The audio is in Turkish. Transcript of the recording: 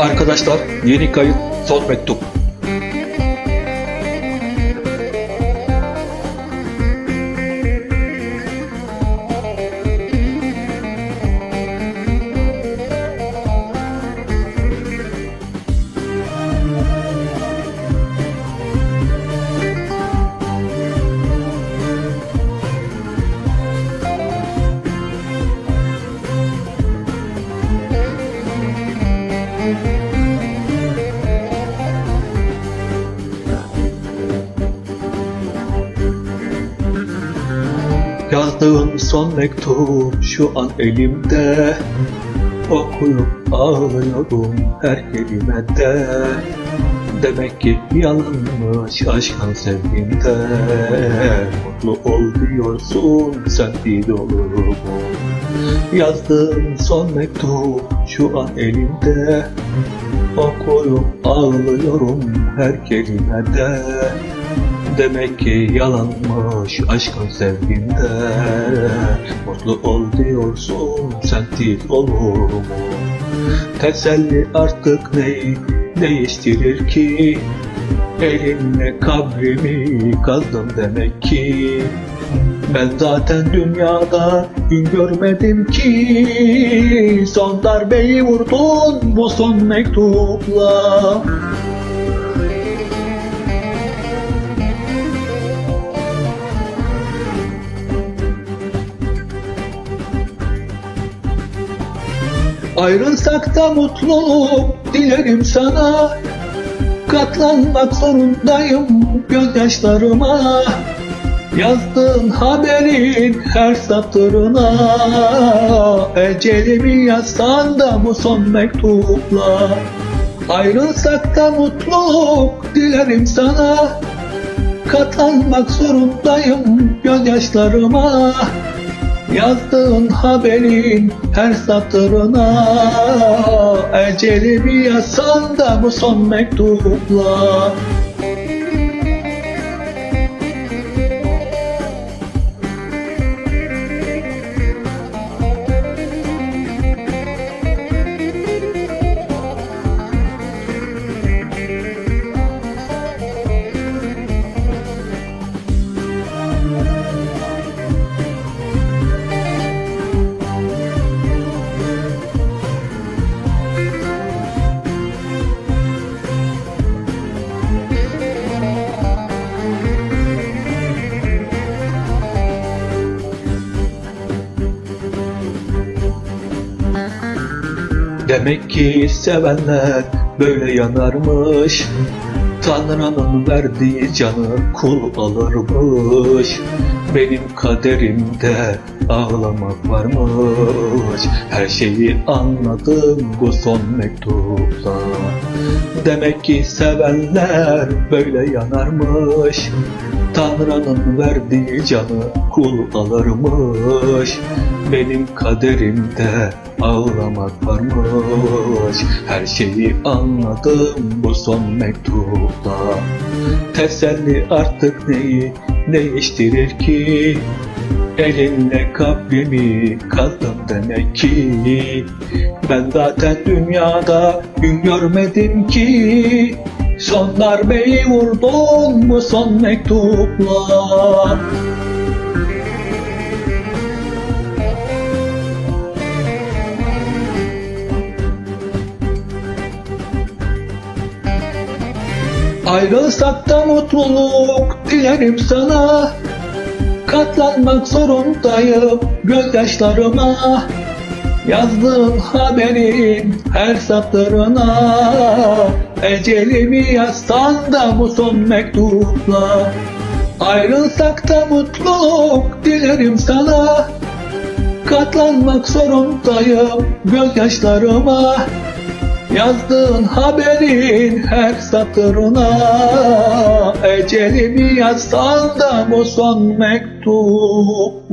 Arkadaşlar yeni kayıt son mektup. Yazdığın son mektup şu an elimde. Okuyup ağlıyorum her kelimede Demek ki yalanmış aşkın sevgimde. Mutlu ol diyorsun sen değil olur mu? Yazdığın son mektup şu an elimde. Okuyup ağlıyorum her kelimede Demek ki yalanmış aşkın sevgimde. Mutlu ol diyorsun sen değil olur mu? Teselli artık neyi değiştirir ki? Elinle kabrimi kazdım demek ki. Ben zaten dünyada gün görmedim ki. Son darbeyi vurdun bu son mektupla Ayrılsak da mutluluk dilerim sana. Katlanmak zorundayım gözyaşlarıma. Yazdığın haberin her satırına. Ecelimi yazsan da bu son mektupla. Ayrılsak da mutluluk dilerim sana. Katlanmak zorundayım gözyaşlarıma Yazdığın haberin her satırına Ecelimi yazsan da bu son mektupla Demek ki sevenler böyle yanarmış. Tanrı'nın verdiği canı kul alırmış Benim kaderimde ağlamak varmış. Her şeyi anladım bu son mektupta. Demek ki sevenler böyle yanarmış. Tanrı'nın verdiği canı kul alırmış. Benim kaderimde ağlamak varmış. Her şeyi anladım bu son mektupta. Teselli artık neyi değiştirir ki Elinle kabrimi kazdım demek ki? Ben zaten dünyada gün görmedim ki. Son darbeyi vurdun mu son mektupla Ayrılsak da mutluluk dilerim sana. Katlanmak zorundayım gözyaşlarıma. Yazdığın haberin her satırına Ecelimi yazsan da bu son mektupla. Ayrılsak da mutluluk dilerim sana. Katlanmak zorundayım gözyaşlarıma Yazdığın haberin her satırına Ecelimi yazsan da bu son mektupla